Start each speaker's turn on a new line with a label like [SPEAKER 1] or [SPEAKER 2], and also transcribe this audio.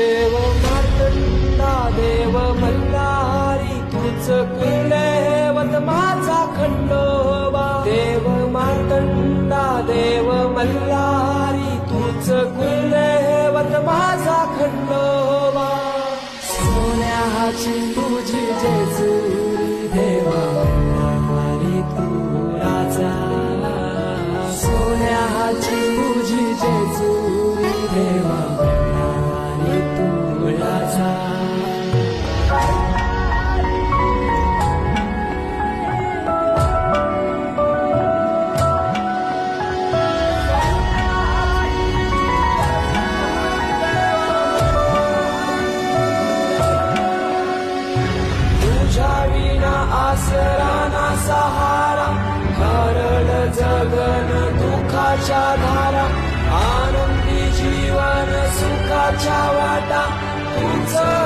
[SPEAKER 1] देव मार्तंडा देव मल्हारी तूच कुलदैवत माझा खंडोबा. देव मार्तंडा देव मल्हारी तूच कुलदैवत माझा खंडोबा. सोन्याची तुझी जेजुरी देवा तू राजा. सोन्याची तुझी जेजुरी विना आसरा ना सहारा हरळ जगन दुखाच्या धारा आनंदी जीवन सुखाच्या वाटा तुझ